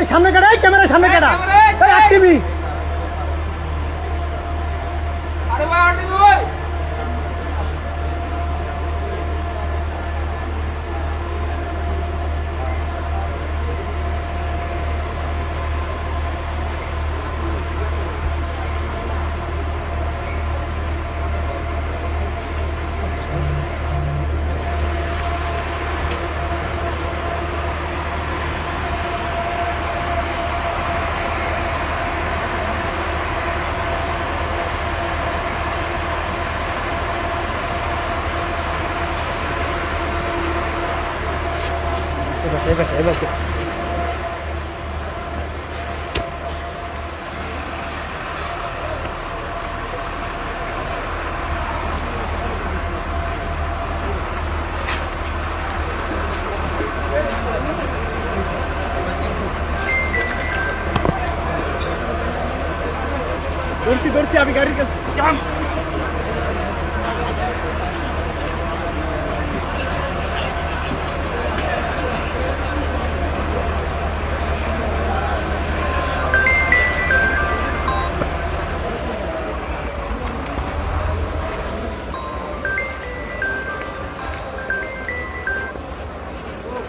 এই সামনে কাটা এই ক্যামেরা সামনে কাটা এই TV Hay más, hay más.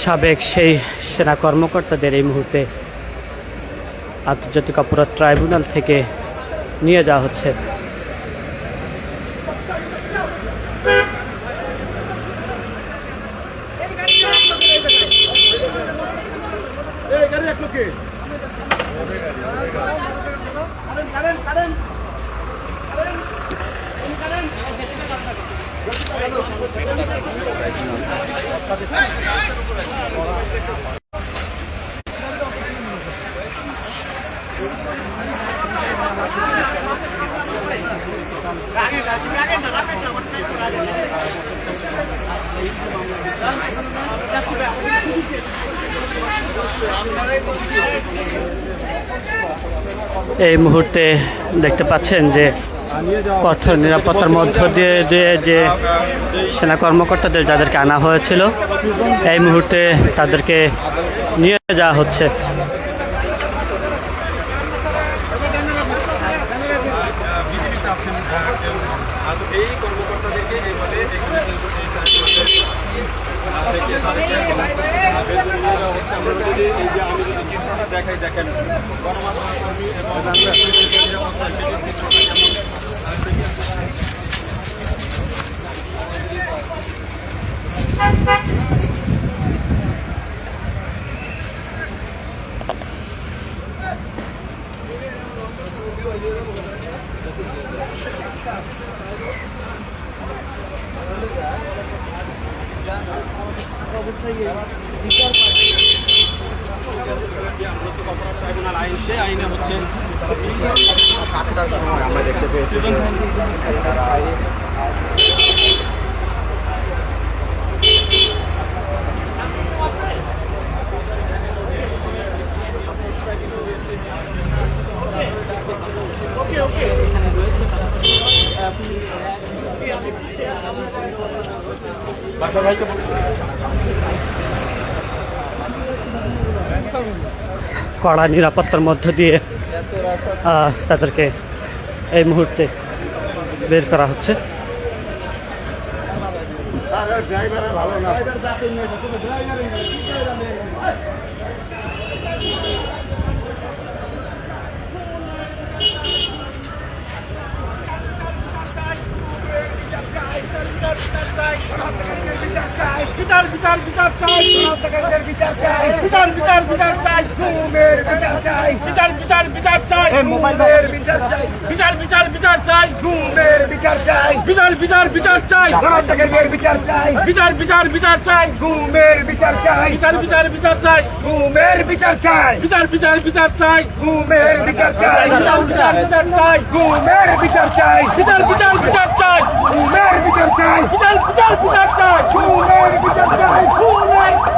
সাবেক সেই সেনা কর্মকর্তাদের এই মুহূর্তে আন্তর্জাতিক অপরাধ ট্রাইব্যুনাল থেকে নিয়ে যাওয়া হচ্ছে। এই মুহূর্তে দেখতে পাচ্ছেন যে কঠোর নিরাপত্তার মধ্য দিয়ে দিয়ে যে সেনা কর্মকর্তাদের যাদেরকে আনা হয়েছিল, এই মুহূর্তে তাদেরকে নিয়ে যাওয়া হচ্ছে। এই কর্মকর্তাদেরকে এইভাবে এখানে কিন্তু এই কাজগুলোতে, আহ, থেকে তাদেরকে আহ, বের করে নিয়ে যাওয়া হচ্ছে। আমরা যদি এই যে আমি যদি চিত্রটা দেখাই দেখেন গণমাধ্যম কর্মী এবং নিরাপত্তা সেটির চিত্রটা কেমন আহ, দেখি। যে আন্তর্জাতিক অপরাধ ট্রাইব্যুনাল আইন সে আইনে হচ্ছে সাতটার সময় আমরা দেখতে পেয়েছি কড়া নিরাপত্তার মধ্য দিয়ে তাদেরকে এই মুহূর্তে বের করা হচ্ছে। চাই বিচার বিচার বিচার চাই ঘুমের বিচার চাই বিচার বিচার বিচার চাই ঘুমের বিচার চাই বিচার বিচার বিচার চাই ঘুমের বিচার চাই বিচার বিচার বিচার চাই ধর্ষকের বিচার চাই বিচার বিচার বিচার চাই ঘুমের বিচার চাই বিচার বিচার বিচার চাই ঘুমের বিচার চাই বিচার বিচার বিচার চাই ঘুমের বিচার চাই বিচার বিচার বিচার চাই ঘুমের বিচার চাই বিচার বিচার বিচার চাই ঘুমের বিচার চাই বিচার বিচার বিচার চাই ঘুমের বিচার চাই ঘুমের বিচার চাই 这这出来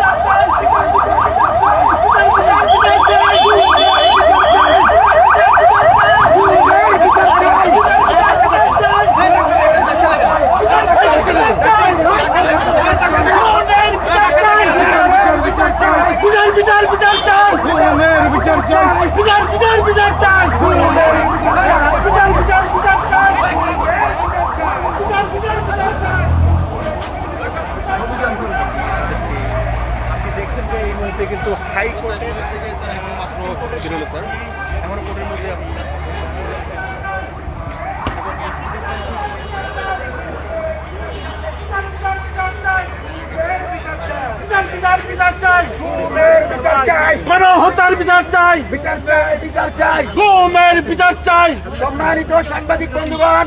বিচার চাই। ঘুমের বিচার চাই। সম্মানিত সাংবাদিক বন্ধুগণ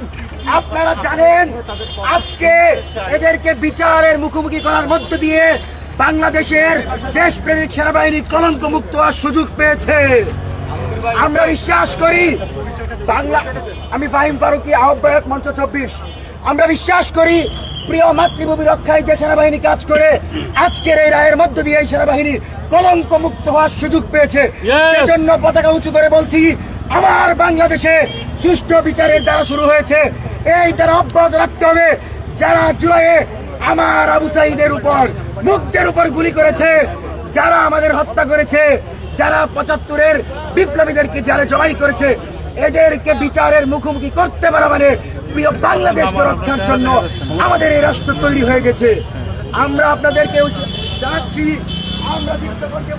আপনারা জানেন আজকে এদেরকে বিচারের মুখোমুখি করার মধ্য দিয়ে বাংলাদেশের দেশপ্রেমিক সেনাবাহিনী কলঙ্ক মুক্ত হওয়ার সুযোগ পেয়েছে। আমরা বিশ্বাস করি বাংলা আমি ফাহিম ফারুকি আহ্বায়ক মঞ্চ চব্বিশ। আমরা বিশ্বাস করি প্রিয় মাতৃভূমি রক্ষায় যে সেনাবাহিনী কাজ করে আজকের এই রায়ের মধ্য দিয়ে এই সেনাবাহিনী কলঙ্ক মুক্ত হওয়ার সুযোগ পেয়েছে। সেজন্য পতাকা উঁচু করে বলছি আমার বাংলাদেশে সুষ্ঠু বিচারের দ্বারা শুরু হয়েছে। এই দ্বারা অব্যাহত রাখতে হবে। যারা জুয়ে আমার আবু সাইদের উপর মুক্তের উপর গুলি করেছে যারা আমাদের হত্যা করেছে যারা পঁচাত্তরের বিপ্লবীদেরকে জালে জবাই করেছে এদেরকে বিচারের মুখোমুখি করতে পারা মানে প্রিয় বাংলাদেশকে রক্ষার জন্য আমাদের এই রাষ্ট্র তৈরি হয়ে গেছে। আমরা আপনাদেরকে জানাচ্ছি আমরা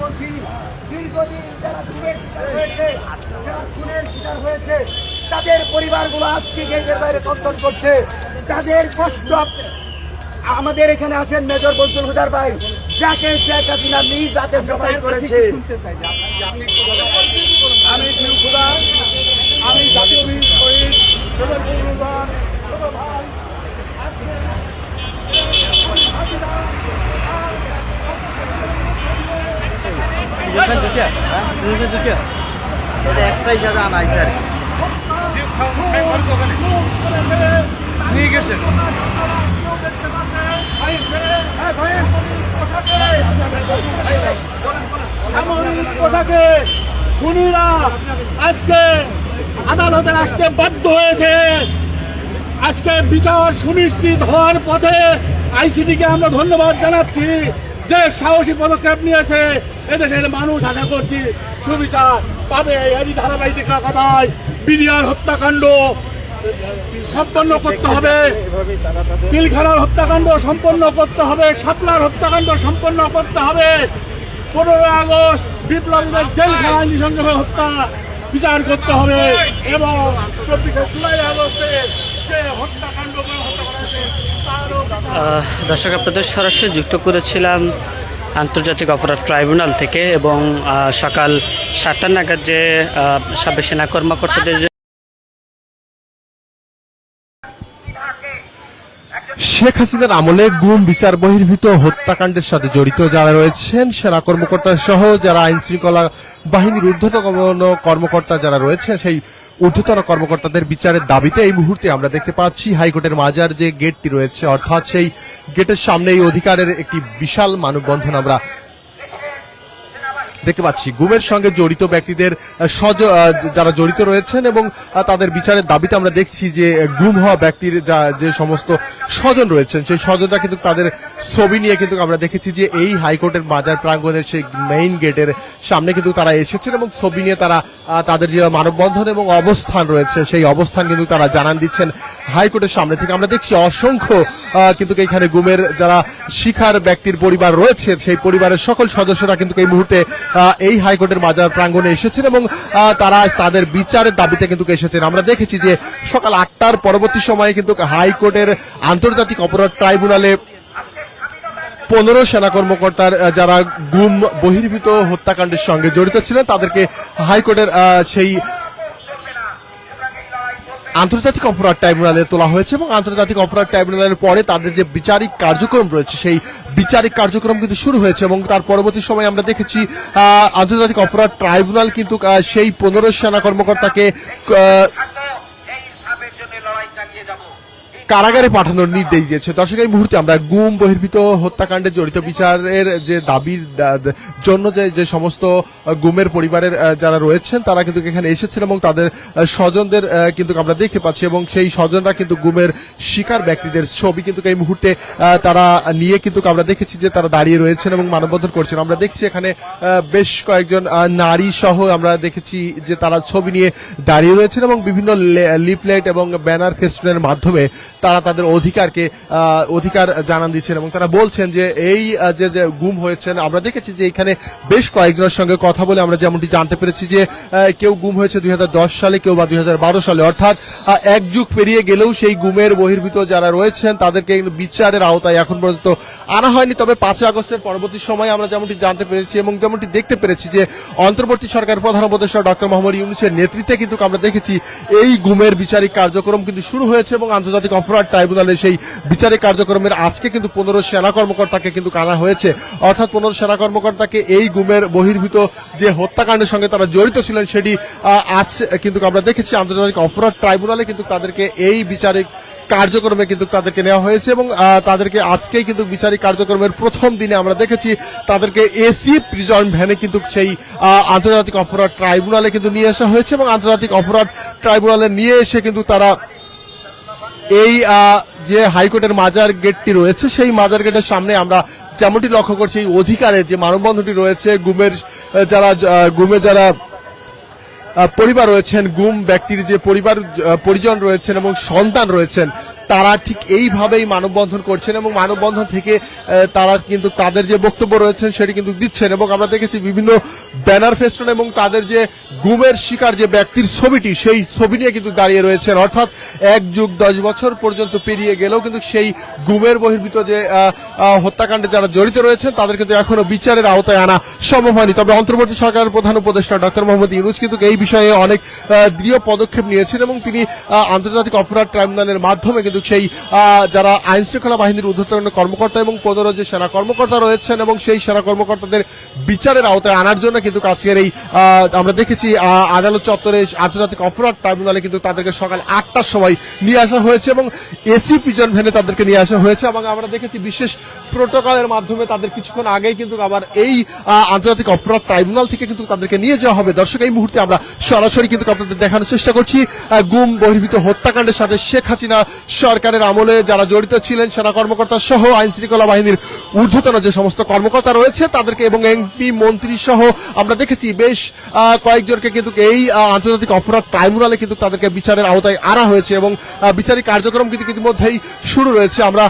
বলছি দীর্ঘদিন যারা খুনের শিকার হয়েছে যারা খুনের শিকার হয়েছে তাদের পরিবারগুলো আজকে গেটের বাইরে কর্তন করছে। তাদের কষ্ট আমাদের এখানে আছেন মেজর বজুল হুদার ভাই যাকে শেখ হাসিনা নিজ হাতে জবাই করেছে। আমি বীর এটা এক্সট্রা হিসাবে আনা হয়েছে আর নিয়ে গেছেন? সামরিক পোশাকে। খুনিরা আজকে আদালতে আসতে বাধ্য হয়েছে। আজকে বিচার সুনিশ্চিত হওয়ার পথে আইসিটিকে আমরা ধন্যবাদ জানাচ্ছি যে সাহসী পদক্ষেপ নিয়েছে। এদেশের মানুষ আশা করছি সুবিচার পাবে। এরই ধারাবাহিকতায় বিডিআর হত্যাকাণ্ড সম্পন্ন করতে হবে। পিলখানার হত্যাকাণ্ড সম্পন্ন করতে হবে। শাপলার হত্যাকাণ্ড সম্পন্ন করতে হবে। পনেরোই আগস্ট বিপ্লবীদের জেলখানায় নিঃসংযোগে হত্যা। বিচার করতে হবে এবং চব্বিশে জুলাই আগস্টে যে হত্যাকাণ্ড হত্যা করা হয়েছে দর্শক, আপনাদের সরাসরি যুক্ত করেছিলাম আন্তর্জাতিক অপরাধ ট্রাইব্যুনাল থেকে এবং সকাল সাতটা নাগাদ যে সাবেক সেনা কর্মকর্তাদের শেখ হাসিনার আমলে গুম, বিচার, বহির্ভূত হত্যাকাণ্ডের সাথে জড়িত যারা রয়েছেন, সেনা কর্মকর্তা সহ যারা আইন শৃঙ্খলা বাহিনীর ঊর্ধ্বতন কর্মকর্তা যারা রয়েছেন, সেই ঊর্ধ্বতন কর্মকর্তাদের বিচারের দাবিতে এই মুহূর্তে আমরা দেখতে পাচ্ছি হাইকোর্টের মাজার যে গেটটি রয়েছে, অর্থাৎ সেই গেটের সামনে এই অধিকারের একটি বিশাল মানববন্ধন আমরা দেখতে পাচ্ছি। গুমের সঙ্গে জড়িত ব্যক্তিদের সজ যারা জড়িত রয়েছেন এবং তাদের বিচারের দাবিতে আমরা দেখছি যে গুম হওয়া ব্যক্তির যা, যে সমস্ত স্বজন রয়েছেন, সেই স্বজনরা কিন্তু তাদের ছবি নিয়ে কিন্তু আমরা দেখেছি যে, এই হাইকোর্টের মাজার প্রাঙ্গণের সেই মেইন গেটের সামনে কিন্তু তারা এসেছেন এবং ছবি নিয়ে তারা তাদের যে মানববন্ধন এবং অবস্থান রয়েছে, সেই অবস্থান কিন্তু তারা জানান দিচ্ছেন হাইকোর্টের সামনে থেকে। আমরা দেখছি অসংখ্য কিন্তু এখানে গুমের যারা শিখার ব্যক্তির পরিবার রয়েছে, সেই পরিবারের সকল সদস্যরা কিন্তু এই মুহূর্তে এই হাইকোর্টের মাজার প্রাঙ্গনে এসেছেন এবং তারা তাদের বিচারের দাবিতে কিন্তু এসেছেন। আমরা দেখেছি যে সকাল আটটার পরবর্তী সময়ে কিন্তু হাইকোর্টের আন্তর্জাতিক অপরাধ ট্রাইব্যুনালে পনেরো সেনা কর্মকর্তার যারা গুম, বহির্ভূত হত্যাকাণ্ডের সঙ্গে জড়িত ছিলেন, তাদেরকে হাইকোর্টের সেই আন্তর্জাতিক অপরাধ ট্রাইব্যুনালে তোলা হয়েছে এবং আন্তর্জাতিক অপরাধ ট্রাইব্যুনালের পরে তাদের যে বিচারিক কার্যক্রম রয়েছে, সেই বিচারিক কার্যক্রম কিন্তু শুরু হয়েছে এবং তার পরবর্তী সময় আমরা দেখেছি আন্তর্জাতিক অপরাধ ট্রাইব্যুনাল কিন্তু সেই পনেরো সেনা কর্মকর্তাকে কারাগারে পাঠানোর নির্দেশ দিয়েছে। দর্শক, এই মুহূর্তে আমরা গুম, বহির্ভূত, হত্যাকাণ্ডে জড়িত বিচারের যে দাবির জন্য যে যে সমস্ত গুমের পরিবারের যারা রয়েছেন, তারা কিন্তু এখানে এসেছেন এবং তাদের স্বজনদের কিন্তু আমরা দেখতে পাচ্ছি এবং সেই স্বজনরা কিন্তু গুমের শিকার ব্যক্তিদের ছবি কিন্তু এই মুহূর্তে তারা নিয়ে কিন্তু আমরা দেখেছি যে তারা দাঁড়িয়ে রয়েছেন এবং মানববন্ধন করছেন। আমরা দেখছি এখানে বেশ কয়েকজন নারী সহ আমরা দেখেছি যে তারা ছবি নিয়ে দাঁড়িয়ে রয়েছেন এবং বিভিন্ন লিফলেট এবং ব্যানার ফেস্টুনের মাধ্যমে তারা তাদের অধিকারকে অধিকার জানান দিচ্ছেন এবং তারা বলছেন যে এই যে গুম হয়েছেন, আমরা দেখেছি যে এখানে বেশ কয়েকজনের সঙ্গে কথা বলে আমরা যেমনটি জানতে পেরেছি যে কেউ গুম হয়েছে দুই হাজার দশ সালে, কেউ বা দুই হাজার বারো সালে। অর্থাৎ এক যুগ পেরিয়ে গেলেও সেই গুমের বহির্ভূত যারা রয়েছেন, তাদেরকে বিচারের আওতায় এখন পর্যন্ত আনা হয়নি। তবে পাঁচই আগস্টের পরবর্তী সময় আমরা যেমনটি জানতে পেরেছি এবং যেমনটি দেখতে পেরেছি যে, অন্তর্বর্তী সরকার প্রধান উপদেষ্টা ডক্টর মোহাম্মদ ইউনুসের নেতৃত্বে কিন্তু আমরা দেখেছি এই গুমের বিচারিক কার্যক্রম কিন্তু শুরু হয়েছে এবং আন্তর্জাতিক অপরাধ ট্রাইব্যুনালে সেই বিচারিক কার্যক্রমের আজকে কিন্তু পনেরো সেনা কর্মকর্তাকে কিন্তু আনা হয়েছে। অর্থাৎ পনেরো সেনা কর্মকর্তাকে এই গুমের বহির্ভূত যে হত্যাকাণ্ডের সঙ্গে তারা জড়িত ছিলেন সেটি আজ কিন্তু আমরা দেখেছি। আন্তর্জাতিক অপরাধ ট্রাইব্যুনালে কিন্তু তাদেরকে এই বিচারিক কার্যক্রমে কিন্তু তাদেরকে নেওয়া হয়েছে এবং তাদেরকে আজকেই কিন্তু বিচারিক কার্যক্রমের প্রথম দিনে আমরা দেখেছি তাদেরকে এসি প্রিজন ভ্যানে কিন্তু সেই আন্তর্জাতিক অপরাধ ট্রাইব্যুনালে কিন্তু নিয়ে আসা হয়েছে এবং আন্তর্জাতিক অপরাধ ট্রাইব্যুনালে নিয়ে এসে কিন্তু তারা এই যে হাইকোর্টের মাজার গেটটি রয়েছে, সেই মাজার গেটের সামনে আমরা যেমনটি লক্ষ্য করছি, এই অধিকারের যে মানববন্ধনটি রয়েছে, গুমের যারা গুমে যারা পরিবার রয়েছেন, গুম ব্যক্তির যে পরিবার পরিজন রয়েছেন এবং সন্তান রয়েছেন তারা ঠিক এইভাবেই মানববন্ধন করছেন এবং মানববন্ধন থেকে তারা কিন্তু তাদের যে বক্তব্য রয়েছেন সেটি কিন্তু দিচ্ছেন এবং আমরা দেখেছি বিভিন্ন ব্যানার ফেস্টন এবং তাদের যে গুমের শিকার যে ব্যক্তির ছবিটি, সেই ছবি নিয়ে কিন্তু দাঁড়িয়ে রয়েছেন। অর্থাৎ এক যুগ দশ বছর পর্যন্ত পেরিয়ে গেলেও কিন্তু সেই গুমের বহির্ভূত যে হত্যাকাণ্ডে যারা জড়িত রয়েছেন, তাদের কিন্তু এখনও বিচারের আওতায় আনা সম্ভব হয়নি। তবে অন্তর্বর্তী সরকারের প্রধান উপদেষ্টা ডক্টর মোহাম্মদ ইউনুস কিন্তু এই বিষয়ে অনেক দৃঢ় পদক্ষেপ নিয়েছেন এবং তিনি আন্তর্জাতিক অপরাধ ট্রাইব্যুনালের মাধ্যমে কিন্তু সেই যারা আইন শৃঙ্খলা বাহিনীর ঊর্ধ্বতন কর্মকর্তা এবং পনেরো যে সেনা কর্মকর্তা রয়েছেন এবং সেই সেনা কর্মকর্তাদের বিচারের আওতায় আনার জন্য কিন্তু আজকের এই আমরা দেখেছি আদালত চত্বরে আন্তর্জাতিক অপরাধ ট্রাইব্যুনালে কিন্তু তাদেরকে সকাল আটটার সময় নিয়ে আসা হয়েছে এবং এসি পিজন ভ্যানে তাদেরকে নিয়ে আসা হয়েছে এবং আমরা দেখেছি বিশেষ প্রোটোকলের মাধ্যমে তাদের কিছুক্ষণ আগেই কিন্তু আবার এই আন্তর্জাতিক অপরাধ ট্রাইব্যুনাল থেকে কিন্তু তাদেরকে নিয়ে যাওয়া হবে। দর্শক, এই মুহূর্তে আমরা সরাসরি কিন্তু আপনাদের দেখানোর চেষ্টা করছি গুম, বহির্ভূত হত্যাকাণ্ডের সাথে শেখ হাসিনা সরকারের আমলে যারা জড়িত ছিলেন, সেনা কর্মকর্তা সহ আইন শৃঙ্খলা বাহিনীর ঊর্ধ্বতন যে সমস্ত কর্মকর্তা রয়েছে, তাদেরকে এবং এমপি, মন্ত্রী সহ আমরা দেখেছি বেশ কয়েকজনকে কিন্তু এই আন্তর্জাতিক অপরাধ ট্রাইব্যুনালে কিন্তু তাদেরকে বিচারের আওতায় আনা হয়েছে এবং বিচারিক কার্যক্রম কিন্তু ইতিমধ্যেই শুরু রয়েছে। আমরা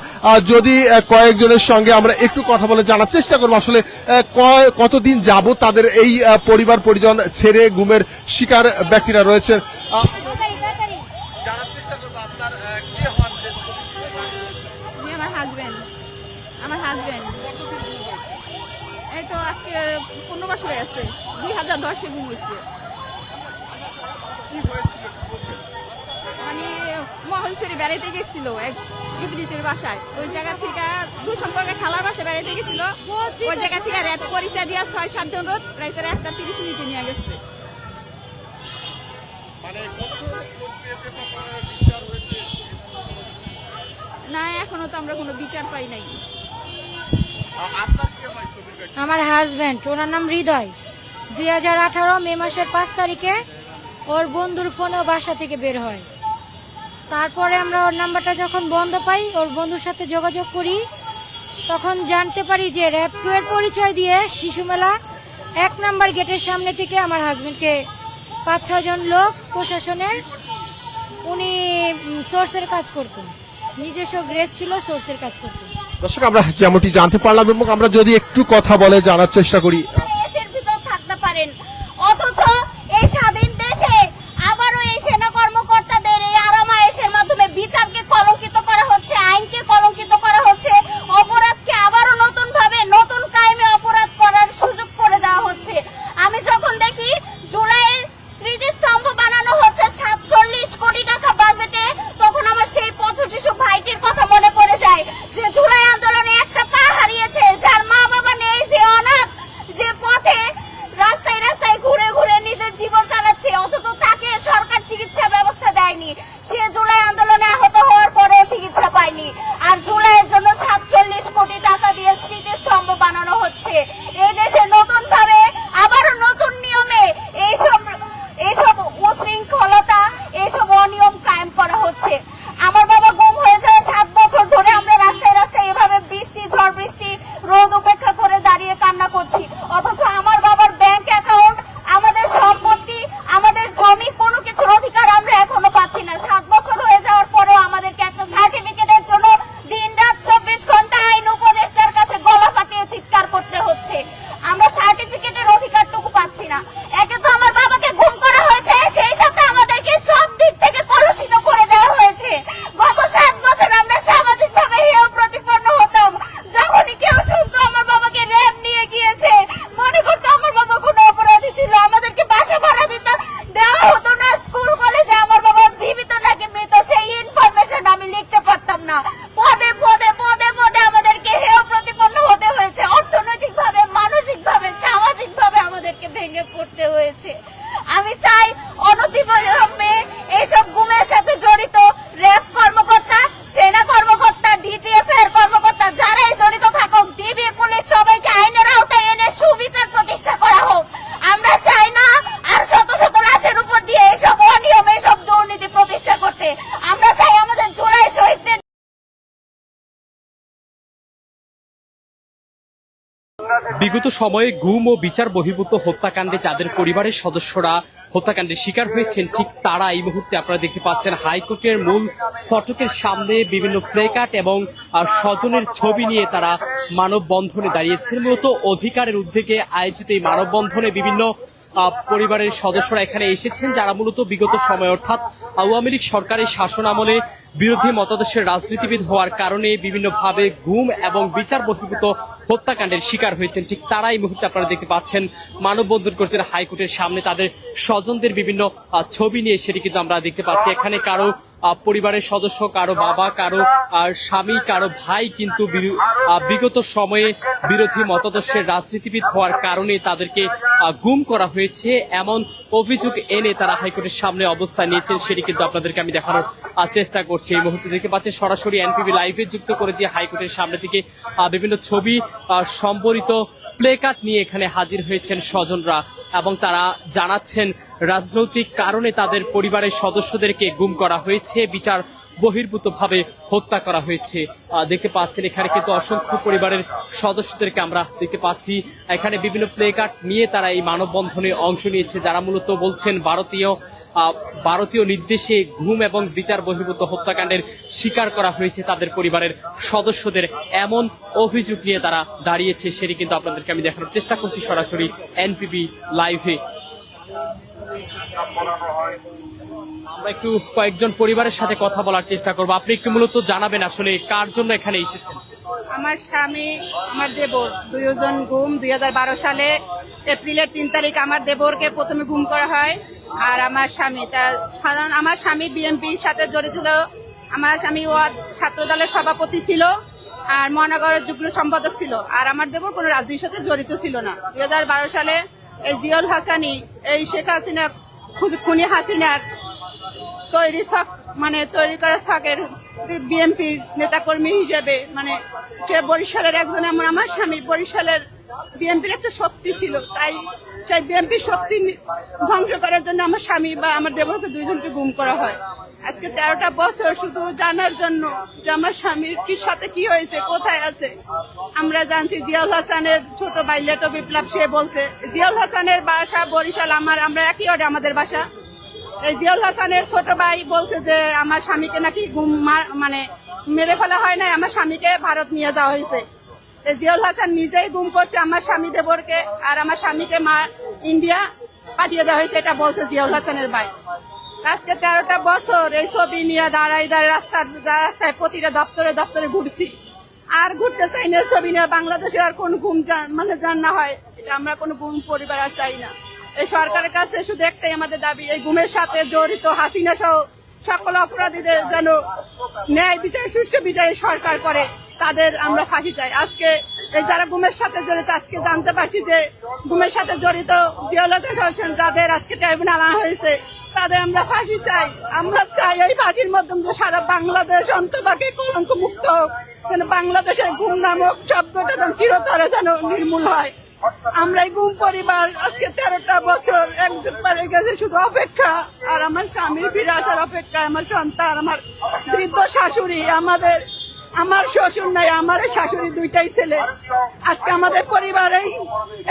যদি কয়েকজনের সঙ্গে আমরা একটু কথা বলে জানার চেষ্টা করব, আসলে কতদিন যাবত তাদের এই পরিবার পরিজন ছেড়ে গুমের শিকার ব্যক্তিরা রয়েছেন আহ, জানার চেষ্টা করব আপনার আহ, কে হন যে উনি আমার হাজবেন্ড আমার হাজবেন্ড এই তো আজকে হয়ে আছে দুই হাজার দশে গুম হয়েছে। মানে মহলছড়ি বেড়াইতে গেছিল এক ইবরিতের বাসায়। ওই জায়গা থেকে দুই সম্পর্কে খালার বাসায় বেড়াইতে গেছিল। ওই জায়গা থেকে র্যাপ পরিচয় দিয়া ছয় সাতজন রোদ রাইতে একটা তিরিশ মিনিটে নিয়ে গেছে। মানে না এখনও তো আমরা কোনো বিচার পাই নাই। আপনার আমার হাজব্যান্ড ওনার নাম হৃদয়। দুই হাজার আঠারো মে মাসের পাঁচ তারিখে ওর বন্ধুর ফোনে বাসা থেকে বের হয়। তারপরে আমরা ওর নাম্বারটা যখন বন্ধ পাই, ওর বন্ধুর সাথে যোগাযোগ করি। তখন জানতে পারি যে র্যাপ টু এর পরিচয় দিয়ে শিশু মেলা এক নাম্বার গেটের সামনে থেকে আমার হাজব্যান্ডকে পাঁচ ছজন লোক প্রশাসনের উনি সোর্সের কাজ করতেন। নিজস্ব গ্রেস ছিল সোর্সের কাজ করতেন। দর্শক আমরা যেমনটি জানতে পারলাম এবং আমরা যদি একটু কথা বলে জানার চেষ্টা করি 你先。বিগত সময়ে গুম ও বিচার বহির্ভূত হত্যাকাণ্ডে যাদের পরিবারের সদস্যরা হত্যাকাণ্ডের শিকার হয়েছেন, ঠিক তারা এই মুহূর্তে আপনারা দেখতে পাচ্ছেন হাইকোর্টের মূল ফটকের সামনে বিভিন্ন প্লেকার্ড এবং স্বজনের ছবি নিয়ে তারা মানববন্ধনে দাঁড়িয়েছেন। মূলত অধিকারের উদ্যোগে আয়োজিত এই মানববন্ধনে বিভিন্ন পরিবারের সদস্যরা এখানে এসেছেন, যারা মূলত বিগত সময়, অর্থাৎ আওয়ামী লীগ সরকারের শাসন আমলে বিরোধী মতাদর্শের রাজনীতিবিদ হওয়ার কারণে বিভিন্নভাবে গুম এবং বিচার বহির্ভূত হত্যাকাণ্ডের শিকার হয়েছেন। ঠিক তারা এই মুহূর্তে আপনারা দেখতে পাচ্ছেন মানববন্ধন করছেন হাইকোর্টের সামনে তাদের স্বজনদের বিভিন্ন ছবি নিয়ে সেটি কিন্তু আমরা দেখতে পাচ্ছি। এখানে কারও পরিবারের সদস্য, কারও বাবা, কারও স্বামী, কারও ভাই কিন্তু বিগত সময়ে বিরোধী মতাদর্শের রাজনীতিবিদ হওয়ার কারণে তাদেরকে গুম করা হয়েছে। এমন অভিযোগ এনে তারা হাইকোর্টের সামনে অবস্থান নিয়েছেন, সেটি কিন্তু আপনাদেরকে আমি দেখানোর চেষ্টা করছি এই মুহূর্তে। দেখতে পাচ্ছি সরাসরি এনপিবি লাইভে যুক্ত করেছি হাইকোর্টের সামনে থেকে বিভিন্ন ছবি সম্বলিত প্লেকার্ড নিয়ে এখানে হাজির হয়েছেন স্বজনরা এবং তারা জানাচ্ছেন রাজনৈতিক কারণে তাদের পরিবারের সদস্যদেরকে গুম করা হয়েছে। বিচার বহির্ভূতভাবে হত্যা করা হয়েছে। দেখতে পাচ্ছেন, এখানে কিন্তু অসংখ্য পরিবারের সদস্যদেরকে আমরা দেখতে পাচ্ছি। এখানে বিভিন্ন প্লেকার্ড নিয়ে তারা এই মানববন্ধনে অংশ নিয়েছে, যারা মূলত বলছেন ভারতীয় ভারতীয় নির্দেশে ঘুম এবং বিচার বহির্ভূত হত্যাকাণ্ডের শিকার করা হয়েছে তাদের পরিবারের সদস্যদের। এমন অভিযোগ নিয়ে তারা দাঁড়িয়েছে, সেটি কিন্তু আপনাদেরকে আমি দেখানোর চেষ্টা করছি সরাসরি এনপিবি লাইভে। আমরা একটু কয়েকজন পরিবারের সাথে কথা বলার চেষ্টা করব। আপনি একটু মূলত জানাবেন আসলে কার জন্য এখানে এসেছেন? আমার স্বামী, আমার দেবর, দুইজন গুম, দুই হাজার বারো সালে এপ্রিলের তিন তারিখ আমার দেবরকে প্রথমে গুম করা হয় আর আমার স্বামী। তা সাধারণ আমার স্বামী বিএনপির সাথে জড়িত ছিল। আমার স্বামী ওয়ার্ড ছাত্র দলের সভাপতি ছিল আর মহানগরের যুগ্ম সম্পাদক ছিল। আর আমার দেবর কোনো রাজনীতির সাথে জড়িত ছিল না। দুই হাজার বারো সালে এই জিয়ল হাসানি, এই শেখ হাসিনা খুনি হাসিনার তৈরি ছক মানে তৈরি করা ছকের বিএনপির নেতাকর্মী হিসেবে মানে সে বরিশালের একজন এমন আমার স্বামী, বরিশালের বিএনপির একটা শক্তি ছিল। তাই সেই বিএনপির শক্তি ধ্বংস করার জন্য আমার স্বামী বা আমার দেবরকে দুইজনকে গুম করা হয়। আজকে তেরোটা বছর শুধু জানার জন্য যে আমার স্বামীর কি সাথে কি হয়েছে, কোথায় আছে। আমরা জানছি জিয়াউল হাসানের ছোট ভাই লেটো বিপ্লব, সে বলছে, জিয়াউল হাসানের বাসা বরিশাল, আমার, আমরা একই ওয়ার্ডে আমাদের বাসা। জিয়াউল হাসানের ছোট ভাই বলছে যে, আমার স্বামীকে নাকি মানে মেরে ফেলা হয় না আমার স্বামীকে ভারত নিয়ে যাওয়া হয়েছে। জিয়াউল হাসান নিজেই গুম করছে, আমার স্বামী দেবরকে আর আমার স্বামীকে মা ইন্ডিয়া পাঠিয়ে দেওয়া হয়েছে, এটা বলছে জিয়াউল হাসানের ভাই। আজকে তেরোটা বছর এই ছবি নিয়ে দাঁড়াই দাঁড়ায় রাস্তায় প্রতিটা দপ্তরে দপ্তরে ঘুরছি। আর ঘুরতে চাই না, ছবি নিয়ে বাংলাদেশে আর কোন ঘুম মানে জান না হয়, এটা আমরা কোনো ঘুম পরিবার আর চাই না। এই সরকারের কাছে শুধু একটাই আমাদের দাবি, এই গুমের সাথে জড়িত হাসিনা সহ সকল অপরাধীদের যেন ন্যায় বিচার, সুষ্ঠু বিচারে সরকার করে, তাদের আমরা ফাঁসি চাই। আজকে এই যারা গুমের সাথে জড়িত, আজকে জানতে পারছি যে গুমের সাথে জড়িত জিয়ালতা হোসেন যাদের আজকে ট্রাইব্যুনাল আনা হয়েছে, তাদের আমরা ফাঁসি চাই। আমরা চাই এই ফাঁসির মাধ্যমে যে সারা বাংলাদেশ অন্তপাকে কলঙ্ক মুক্ত হোক, যেন বাংলাদেশের গুম নামক শব্দটা যেন চিরতরে যেন নির্মূল হয়। আমরা গুম পরিবার, আজকে তেরোটা বছর একজুট পারে গেছে শুধু অপেক্ষা। আর আমার স্বামীর ফিরে আসার অপেক্ষা আমার সন্তান, আমার বৃদ্ধ শাশুড়ি, আমাদের, আমার শ্বশুর নাই, আমার শাশুড়ি দুইটাই ছেলে। আজকে আমাদের পরিবার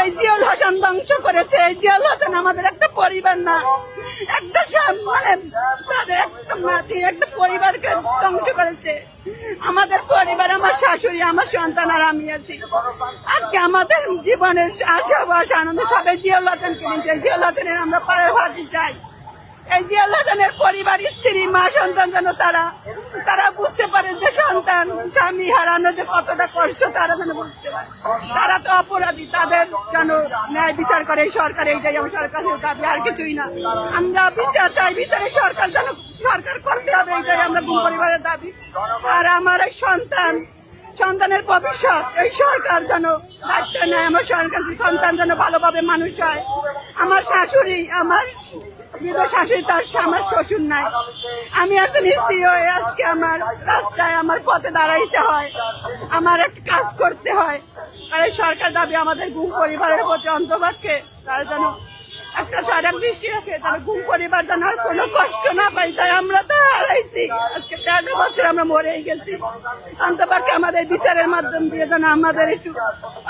এই জিয়াউল হাসান ধ্বংস করেছে। এই জিয়াউল হাসান আমাদের একটা পরিবার না। একটা মানে তাদের একটা নাতি একটা পরিবারকে ধ্বংস করেছে। আমাদের পরিবার, আমার শাশুড়ি, আমার সন্তান আর আমি আছি। আজকে আমাদের জীবনের আশা বাস আনন্দ সবাই জিয়াউল হাসান কিনেছে জিয়াউল হাসানের আমরা পরে ভাবি চাই এই জিয়াউল হাসানের পরিবার, স্ত্রী, মা, সন্তান যেন তারা তারা বুঝতে পারে যে সন্তান স্বামী হারানো যে কতটা কষ্ট তারা যেন বুঝতে পারে। তারা তো অপরাধী, তাদের যেন ন্যায় বিচার করে সরকার, এইটাই আমার সরকারের দাবি, আর কিছুই না। আমরা বিচার চাই বিচারে সরকার যেন সরকার করতে হবে, এইটাই আমরা গুম পরিবারের দাবি। আর আমার এই সন্তান, সন্তানের ভবিষ্যৎ, এই সরকার যেন দায়িত্ব নেয়, আমার সরকার, সন্তান যেন ভালোভাবে মানুষ হয়। আমার শাশুড়ি, আমার মৃত শাশুড়ি তার আমার শ্বশুর নাই। আমি একজন স্ত্রী হয়ে আজকে আমার রাস্তায় আমার পথে দাঁড়াইতে হয়, আমার একটা কাজ করতে হয়। এই সরকার দাবি আমাদের গুম পরিবারের প্রতি অন্তবাক্যে তারা যেন একটা সজাগ দৃষ্টি রাখে, তারা গুম পরিবার যেন আর কোনো কষ্ট না পাই তাই আমরা তো হারাইছি। আজকে তেরো বছর আমরা মরেই গেছি। অন্তপক্ষে আমাদের বিচারের মাধ্যম দিয়ে যেন আমাদের একটু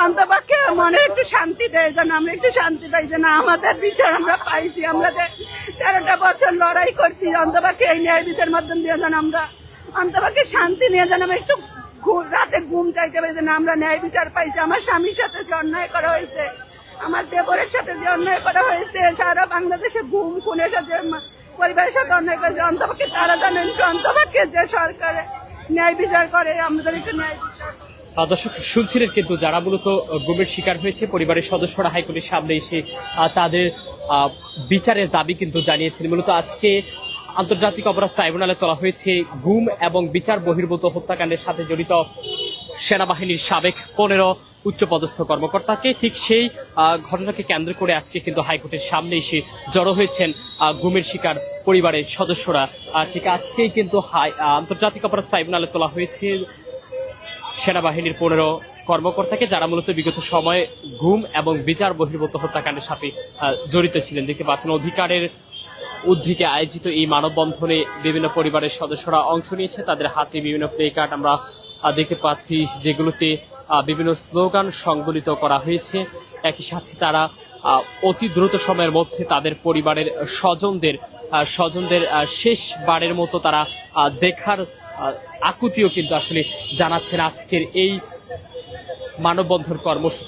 অন্তপক্ষে মনে একটু শান্তি দেয়, যেন আমরা একটু শান্তি পাই, যেন আমাদের বিচার আমরা পাইছি, আমরা যে তেরোটা বছর লড়াই করছি অন্তপক্ষে এই ন্যায় বিচার মাধ্যম দিয়ে যেন আমরা অন্তপক্ষে শান্তি নিয়ে যেন আমরা একটু রাতে ঘুম চাইতে পারি, যেন আমরা ন্যায় বিচার পাইছি আমার স্বামীর সাথে যে অন্যায় করা হয়েছে, আমার দেবরের সাথে যে অন্যায় করা হয়েছে, সারা বাংলাদেশে ঘুম, খুনের সাথে পরিবারের সাথে অন্যায় করেছে অন্তপক্ষে তারা জানেন একটু অন্তপক্ষে যে সরকার ন্যায় বিচার করে, আমাদের একটু ন্যায় দর্শক, শুনছিলেন কিন্তু যারা মূলত গুমের শিকার হয়েছে, পরিবারের সদস্যরা হাইকোর্টের সামনে এসে তাদের বিচারের দাবি কিন্তু জানিয়েছেন। মূলত আজকে আন্তর্জাতিক অপরাধ ট্রাইব্যুনালে তোলা হয়েছে গুম এবং বিচার বহির্ভূত হত্যাকাণ্ডের সাথে জড়িত সেনাবাহিনীর সাবেক পনেরো উচ্চপদস্থ কর্মকর্তাকে। ঠিক সেই ঘটনাকে কেন্দ্র করে আজকে কিন্তু হাইকোর্টের সামনে এসে জড়ো হয়েছেন গুমের শিকার পরিবারের সদস্যরা। ঠিক আজকেই কিন্তু আন্তর্জাতিক অপরাধ ট্রাইব্যুনালে তোলা হয়েছে সেনাবাহিনীর পনেরো কর্মকর্তাকে যারা মূলত বিগত সময়ে গুম এবং বিচার বহির্ভূত হত্যাকাণ্ডের সাথে জড়িত ছিলেন। দেখতে পাচ্ছেন, অধিকারের উদ্যোগে আয়োজিত এই মানববন্ধনে বিভিন্ন পরিবারের সদস্যরা অংশ নিয়েছে। তাদের হাতে বিভিন্ন প্লে কার্ড আমরা দেখতে পাচ্ছি যেগুলোতে বিভিন্ন স্লোগান সংবলিত করা হয়েছে। একই সাথে তারা অতি দ্রুত সময়ের মধ্যে তাদের পরিবারের স্বজনদের স্বজনদের শেষবারের মতো তারা দেখার আকুতিও কিন্তু আসলে জানাচ্ছেন আজকের এই মানববন্ধন কর্মসূচি।